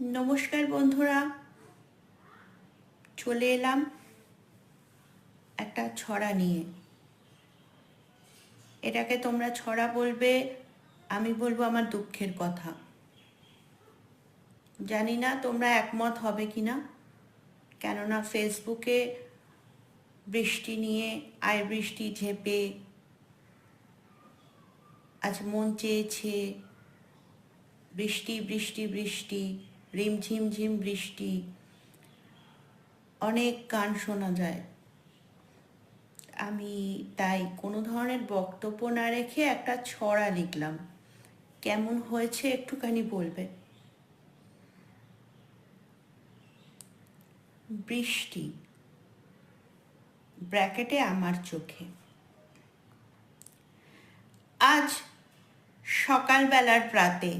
নমস্কার বন্ধুরা। চলে এলাম একটা ছড়া নিয়ে। এটাকে তোমরা ছড়া বলবে, আমি বলব আমার দুঃখের কথা। জানি না তোমরা একমত হবে কি না কেননা ফেসবুকে বৃষ্টি নিয়ে, আয় বৃষ্টি ঝেপে, আজ মন চেয়েছে বৃষ্টি বৃষ্টি বৃষ্টি। রিমঝিম ঝিম বৃষ্টি, অনেক গান শোনা যায়। আমি তাই কোনো ধরনের বক্তব্য না রেখে একটা ছড়া লিখলাম। কেমন হয়েছে একটুখানি বলবে বৃষ্টি, ব্র্যাকেটে আমার চোখে। আজ সকালবেলার প্রাতে